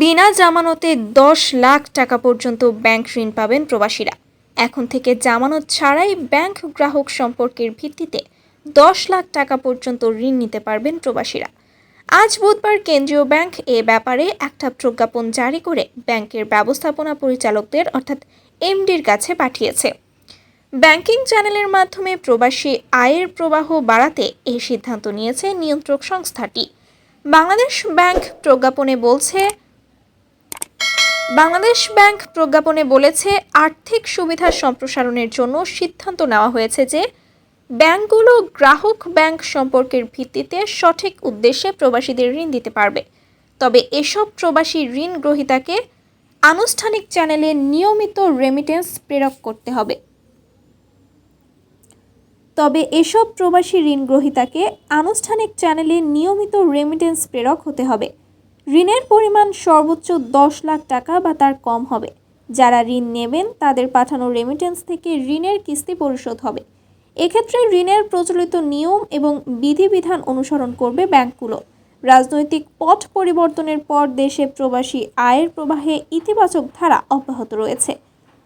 বিনা জামানতে দশ লাখ টাকা পর্যন্ত ব্যাংক ঋণ পাবেন প্রবাসীরা। এখন থেকে জামানত ছাড়াই ব্যাংক গ্রাহক সম্পর্কের ভিত্তিতে দশ লাখ টাকা পর্যন্ত ঋণ নিতে পারবেন প্রবাসীরা। আজ বুধবার কেন্দ্রীয় ব্যাংক এ ব্যাপারে একটা প্রজ্ঞাপন জারি করে ব্যাংকের ব্যবস্থাপনা পরিচালকদের অর্থাৎ এমডির কাছে পাঠিয়েছে। ব্যাংকিং চ্যানেলের মাধ্যমে প্রবাসী আয়ের প্রবাহ বাড়াতে এই সিদ্ধান্ত নিয়েছে নিয়ন্ত্রক সংস্থাটি। বাংলাদেশ ব্যাংক প্রজ্ঞাপনে বলছে বাংলাদেশ ব্যাংক প্রজ্ঞাপনে বলেছে, আর্থিক সুবিধা সম্প্রসারণের জন্য সিদ্ধান্ত নেওয়া হয়েছে যে ব্যাংকগুলো গ্রাহক ব্যাংক সম্পর্কের ভিত্তিতে সঠিক উদ্দেশ্যে প্রবাসীদের ঋণ দিতে পারবে। তবে এসব প্রবাসী ঋণ গ্রহীতাকে আনুষ্ঠানিক চ্যানেলে নিয়মিত রেমিটেন্স প্রেরক করতে হবে। তবে এসব প্রবাসী ঋণ গ্রহীতাকে আনুষ্ঠানিক চ্যানেলে নিয়মিত রেমিটেন্স প্রেরক হতে হবে। ঋণের পরিমাণ সর্বোচ্চ দশ লাখ টাকা বা তার কম হবে। যারা ঋণ নেবেন, তাদের পাঠানো রেমিটেন্স থেকে ঋণের কিস্তি পরিশোধ হবে। এক্ষেত্রে ঋণের প্রচলিত নিয়ম এবং বিধিবিধান অনুসরণ করবে ব্যাংকগুলো। রাজনৈতিক পথ পরিবর্তনের পর দেশে প্রবাসী আয়ের প্রবাহে ইতিবাচক ধারা অব্যাহত রয়েছে।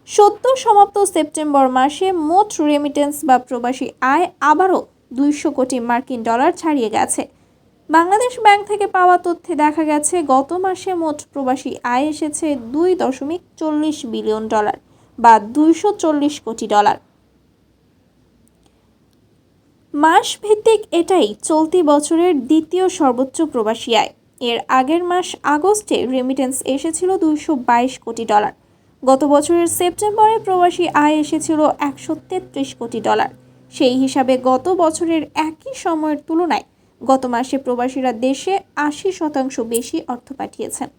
সদ্য সমাপ্ত সেপ্টেম্বর মাসে মোট রেমিটেন্স বা প্রবাসী আয় আবারও দুইশো কোটি মার্কিন ডলার ছাড়িয়ে গেছে। বাংলাদেশ ব্যাংক থেকে পাওয়া তথ্যে দেখা গেছে, গত মাসে মোট প্রবাসী আয় এসেছে দুই দশমিক চল্লিশ বিলিয়ন ডলার বা দুইশো চল্লিশ কোটি ডলার। মাস ভিত্তিক এটাই চলতি বছরের দ্বিতীয় সর্বোচ্চ প্রবাসী আয়। এর আগের মাস আগস্টে রেমিটেন্স এসেছিল দুইশো বাইশ কোটি ডলার। গত বছরের সেপ্টেম্বরে প্রবাসী আয় এসেছিল একশো তেত্রিশ কোটি ডলার। সেই হিসাবে গত বছরের একই সময়ের তুলনায় গত মাসে প্রবাসীরা দেশে আশি শতাংশ বেশি অর্থ পাঠিয়েছেন।